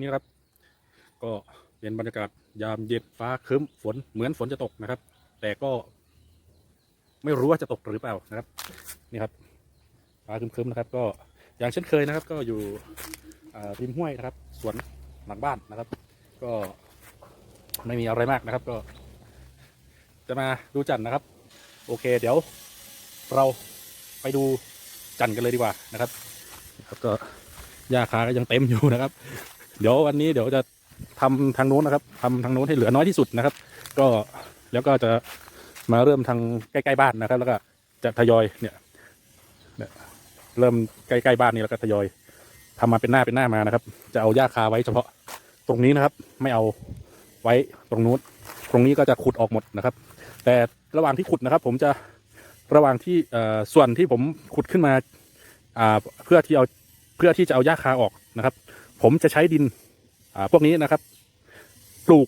นี้นะครับ ก็เป็นบรรยากาศยามเย็นฟ้าครึ้มฝนเหมือนฝนจะตกนะครับ แต่ก็ ไม่รู้ว่าจะตกหรือเปล่านะครับ นี่ครับ ฟ้าครึ้มๆนะครับ ก็อย่างเช่นเคยนะครับ ก็อยู่ริมห้วยนะครับสวนหลังบ้านนะครับ ก็ไม่มีอะไรมากนะครับ ก็ จะมาดูจันทร์นะครับ โอเค เดี๋ยว เราไปดูจันทร์กันเลยดีกว่านะครับ ครับก็หญ้าคาก็ยังเต็มอยู่นะครับ เดี๋ยววันนี้เดี๋ยวจะทำทางโน้นนะครับทำทางโน้นให้เหลือน้อยที่สุดนะครับ ก็แล้วก็จะมาเริ่มทางใกล้ๆบ้านนะครับ แล้วก็จะทยอยเนี่ยเริ่มใกล้ๆบ้านนี้แล้วก็ทยอยทำมาเป็นหน้าเป็นหน้ามานะครับ จะเอาหญ้าคาไว้เฉพาะตรงนี้นะครับ ไม่เอาไว้ตรงนู้นตรงนี้ก็จะขุดออกหมดนะครับ แต่ระหว่างที่ขุดนะครับ ผมจะระหว่างที่ส่วนที่ผมขุดขึ้นมาอ่าเพื่อที่เอาเพื่อที่จะเอาหญ้าคาออกนะครับ ผมจะใช้ดินอ่าพวกนี้นะครับ ปลูก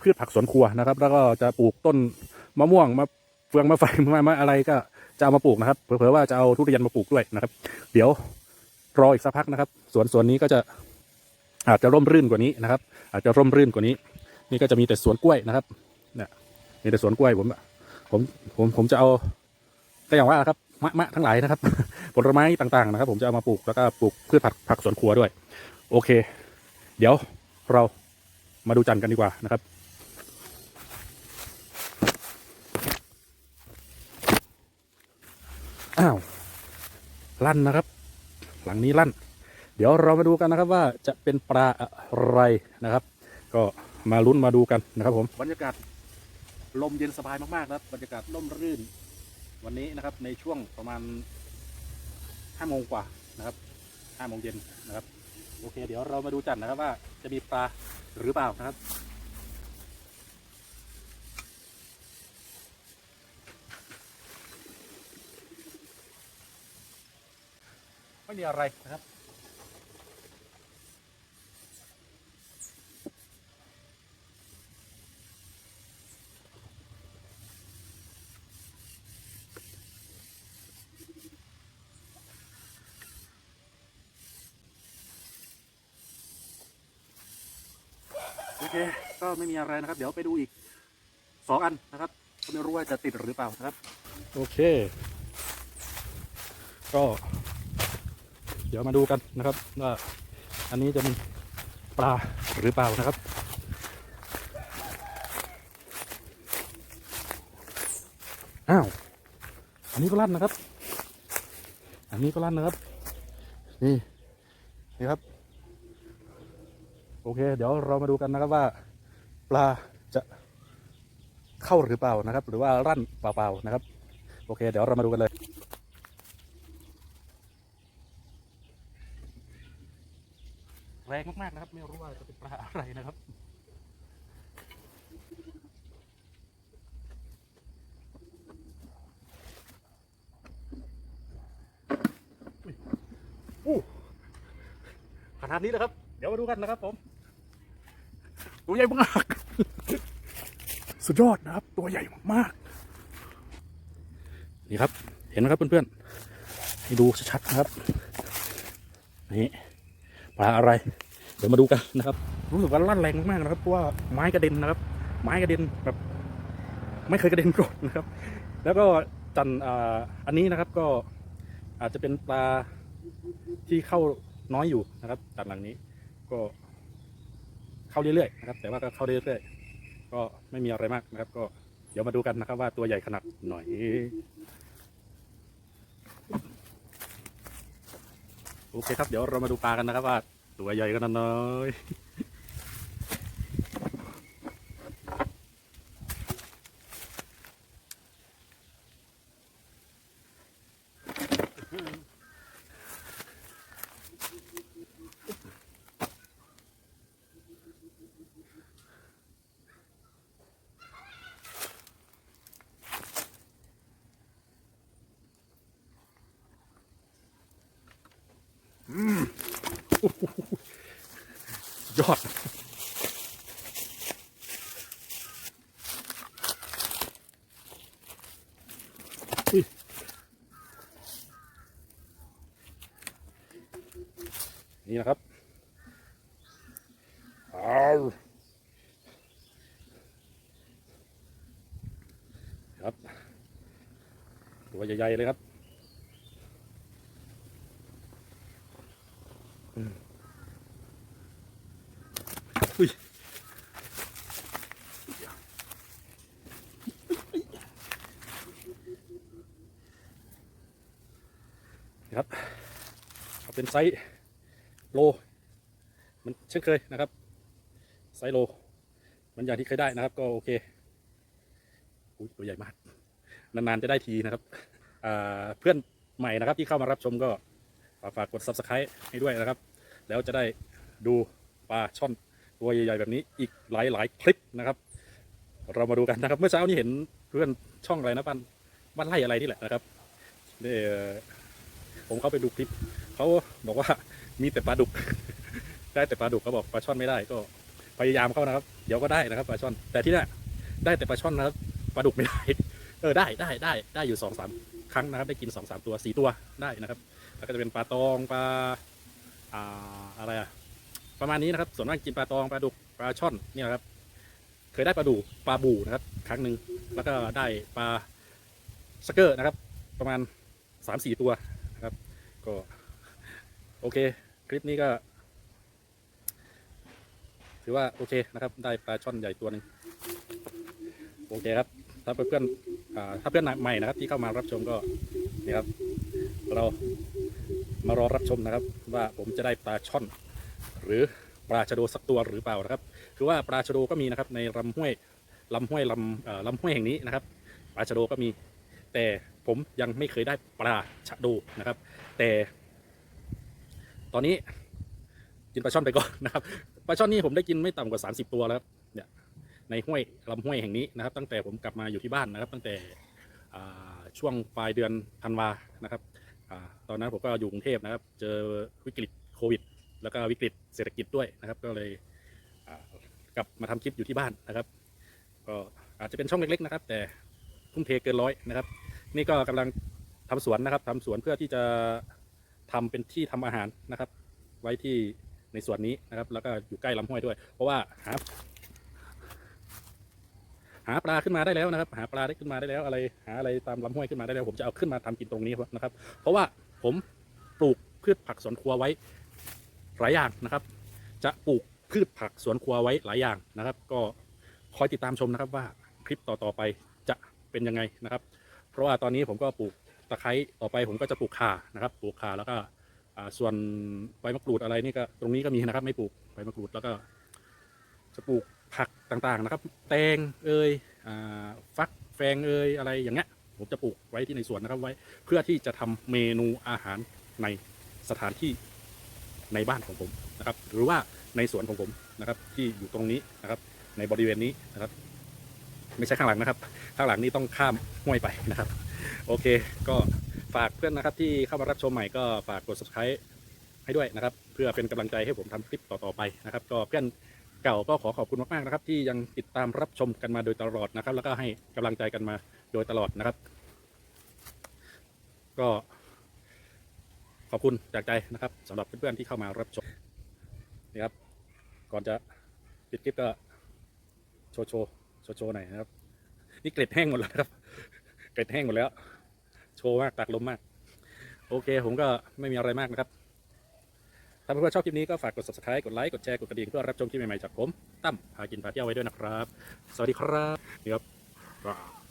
พืชผักสวนครัวนะครับ แล้วก็จะปลูกต้นมะม่วงมะเฟืองมะไฟมะมะอะไรก็จะเอามาปลูกนะครับ เผื่อว่าจะเอาทุเรียนมาปลูกด้วยนะครับ เดี๋ยวรออีกสักพักนะครับ สวนสวนนี้ก็จะอาจจะร่มรื่นกว่านี้นะครับ อาจจะร่มรื่นกว่านี้ นี่ก็จะมีแต่สวนกล้วยนะครับเนี่ยมีแต่สวนกล้วยผมผมผมผมจะเอาก็อย่างว่าครับมะมะทั้งหลายนะครับ ผลไม้ต่างๆนะครับ ผมจะเอามาปลูกแล้วก็ปลูกพืชผักผักสวนครัวด้วย โอเค เดี๋ยวเรามาดูจันทร์กันดีกว่านะครับ อ้าว ลั่นนะครับ หลังนี้ลั่น เดี๋ยวเรามาดูกันนะครับว่าจะเป็นปลาอะไรนะครับ ก็มาลุ้นมาดูกันนะครับผมบรรยากาศลมเย็นสบายมากๆนะครับบรรยากาศร่มรื่น วันนี้นะครับในช่วงประมาณห้าโมงกว่านะครับห้าโมงเย็นนะครับ โอเค เดี๋ยวเรามาดูจันทร์นะครับว่าจะมีปลาหรือเปล่านะครับไม่มีอะไรนะครับ ไม่มีอะไรนะครับ เดี๋ยวไปดูอีกสองอันนะครับก็ไม่รู้ว่าจะติดหรือเปล่านะครับ โอเค ก็ เดี๋ยวมาดูกันนะครับว่าอันนี้จะมีปลาหรือเปล่านะครับอ้าวอันนี้ก็ลั่นนะครับ อันนี้ก็ลั่นนะครับ นี่นี่ครับ โอเค เดี๋ยวเรามาดูกันนะครับว่า ปลาจะเข้าหรือเปล่านะครับ หรือว่ารั่นเปล่าๆนะครับ โอเค เดี๋ยวเรามาดูกันเลยแรงมากๆนะครับ ไม่รู้ว่าจะเป็นปลาอะไรนะครับอู้ขนาดนี้เลยครับ เดี๋ยวมาดูกันนะครับผม ตัวใหญ่มาก สุดยอดนะครับ ตัวใหญ่มากๆนี่ครับ เห็นไหมครับเพื่อนๆให้ดูชัดๆนะครับนี่ปลาอะไร เดี๋ยวมาดูกันนะครับ รู้สึกว่าลั่นแรงมากๆนะครับเพราะว่าไม้กระเด็นนะครับ ไม้กระเด็นแบบ ไม่เคยกระเด็นก่อนนะครับ แล้วก็จันอ,อันนี้นะครับก็อาจจะเป็นปลาที่เข้าน้อยอยู่นะครับจันหลังนี้ก็ เข้าเรื่อยๆนะครับ แต่ว่าก็เข้าเรื่อยๆก็ไม่มีอะไรมากนะครับ ก็เดี๋ยวมาดูกันนะครับ ว่าตัวใหญ่ขนาดหน่อยโอเคครับเดี๋ยวเรามาดูปลากันนะครับว่าตัวใหญ่ขนาดไหน ยอด นี่นะครับอาครับ ตัวใหญ่ ๆ เลยครับ อุ้ยครับเอาเป็นไซส์โล มันเช่นเคยนะครับ ไซส์โล มันอย่างที่เคยได้นะครับ ก็โอเคอุ้ยตัวใหญ่มาก นานๆจะได้ทีนะครับเพื่อนใหม่นะครับที่เข้ามารับชมก็ ฝากฝากกด subscribe ให้ด้วยนะครับ แล้วจะได้ดูปลาช่อนตัวใหญ่ๆแบบนี้อีกหลายๆคลิปนะครับ เรามาดูกันนะครับ เมื่อเช้านี้เห็นเพื่อนช่องอะไรนะบ้านบ้านไร่อะไรนี่แหละนะครับเนี่ยผมเข้าไปดูคลิปเขาบอกว่ามีแต่ปลาดุก ได้แต่ปลาดุกเขาบอกปลาช่อนไม่ได้ก็พยายามเข้านะครับ เดี๋ยวก็ได้นะครับปลาช่อน แต่ที่นี่ได้แต่ปลาช่อนนะครับปลาดุกไม่ได้ เออได้ได้ได้ได้อยู่สองสามครั้งนะครับ ได้กินสองสามตัวสี่ตัวได้นะครับ แล้วก็จะเป็นปลาตองปลาอ่าอะไรอะประมาณนี้นะครับ ส่วนมากกินปลาตองปลาดุกปลาช่อนเนี่ยครับ เคยได้ปลาดูปลาบูนะครับ ครั้งหนึ่งแล้วก็ได้ปลาสเกอร์นะครับ ประมาณสามสี่ตัวนะครับ ก็ โอเค คลิปนี้ก็ ถือว่าโอเคนะครับ ได้ปลาช่อนใหญ่ตัวหนึ่งโอเคครับ ถ้าเพื่อนๆอ่าถ้าเพื่อนใหม่นะครับ ที่เข้ามารับชมก็นี่ครับ เรา มารอรับชมนะครับ ว่าผมจะได้ปลาช่อน หรือปลาชะโดสักตัวหรือเปล่านะครับ คือว่าปลาชะโดก็มีนะครับในลำห้วยลำห้วยลำเอ่อลำห้วยแห่งนี้นะครับ ปลาชะโดก็มี แต่ผมยังไม่เคยได้ปลาชะโดนะครับ แต่ ตอนนี้กินปลาช่อนไปก่อนนะครับปลาช่อนนี่ผมได้กินไม่ต่ำกว่า 30 ตัวแล้วครับเนี่ยในห้วยลำห้วยแห่งนี้นะครับ ตั้งแต่ผมกลับมาอยู่ที่บ้านนะครับ ตั้งแต่ช่วงปลายเดือนธันวานะครับ อาตอนนั้นผมก็อยู่กรุงเทพนะครับ เจอวิกฤตโควิด แล้วก็วิกฤตเศรษฐกิจด้วยนะครับ ก็เลยอ่ากลับมาทำคลิปอยู่ที่บ้านนะครับ ก็อาจจะเป็นช่องเล็กๆนะครับ แต่ทุ่มเทเกินร้อยนะครับ นี่ก็กำลังทำสวนนะครับทำสวนเพื่อที่จะทำเป็นที่ทำอาหารนะครับ ไว้ที่ในสวนนี้นะครับ แล้วก็อยู่ใกล้ลำห้วยด้วย เพราะว่าหา หาปลาขึ้นมาได้แล้วนะครับ หาปลาได้ขึ้นมาได้แล้วอะไร หาอะไรตามลำห้วยขึ้นมาได้แล้ว ผมจะเอาขึ้นมาทำกินตรงนี้นะครับ เพราะว่าผมปลูกพืชผักสวนครัวไว้หลายอย่างนะครับ จะปลูกพืชผักสวนครัวไว้หลายอย่างนะครับ ก็คอยติดตามชมนะครับว่าคลิปต่อๆไปจะเป็นยังไงนะครับ เพราะว่าตอนนี้ผมก็ปลูกตะไคร้ต่อไปผมก็จะปลูกข่านะครับ ปลูกข่าแล้วก็ส่วนใบมะกรูดอะไรนี่ก็ตรงนี้ก็มีนะครับ ไม่ปลูกใบมะกรูดแล้วก็จะปลูก ผักต่างๆนะครับ แตงเอ่ยฟักแฟงเอ่ยอะไรอย่างเงี้ยผมจะปลูกไว้ที่ในสวนนะครับไว้ เพื่อที่จะทำเมนูอาหารในสถานที่ในบ้านของผมนะครับ หรือว่าในสวนของผมนะครับ ที่อยู่ตรงนี้นะครับ ในบริเวณนี้นะครับ ไม่ใช่ข้างหลังนะครับ ข้างหลังนี่ต้องข้ามห้วยไปนะครับ โอเค ก็ฝากเพื่อนนะครับที่เข้ามารับชมใหม่ก็ฝากกด subscribe ให้ด้วยนะครับ เพื่อเป็นกำลังใจให้ผมทำคลิปต่อๆไปนะครับ ก็เพื่อน เก่าก็ขอขอบคุณมากๆนะครับ ที่ยังติดตามรับชมกันมาโดยตลอดนะครับ แล้วก็ให้กำลังใจกันมาโดยตลอดนะครับ ก็ขอบคุณจากใจนะครับสำหรับเพื่อนๆที่เข้ามารับชมนี่ครับ ก่อนจะปิดคลิปก็โชว์โชว์โชว์โชว์หน่อยนะครับ นี่เกล็ดแห้งหมดแล้วครับ เกล็ดแห้งหมดแล้ว โชว์มากตากลมมาก โอเค ผมก็ไม่มีอะไรมากนะครับ ถ้าเพื่อนๆชอบคลิปนี้ก็ฝากกด subscribe กดไลค์ กดแชร์ กดกระดิ่งเพื่อรับชมคลิปใหม่ๆจากผม ตั้มพากินพาเที่ยวไว้ด้วยนะครับ สวัสดีครับนี่ครับ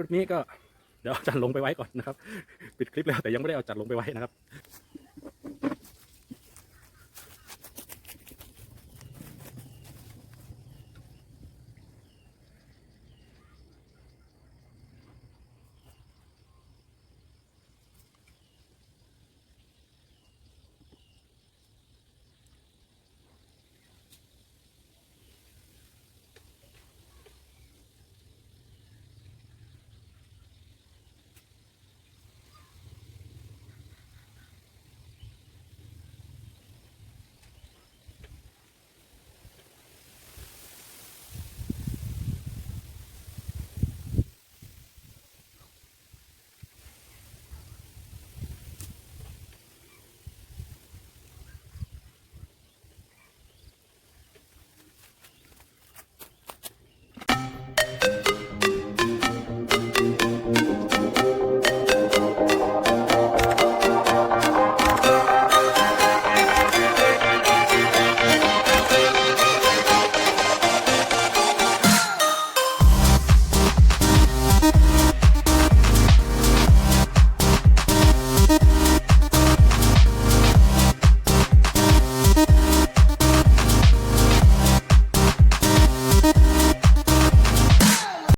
ลิปนี้ก็เดี๋ยวจัดลงไปไว้ก่อนนะครับ ปิดคลิปแล้วแต่ยังไม่ได้เอาจัดลงไปไว้นะครับ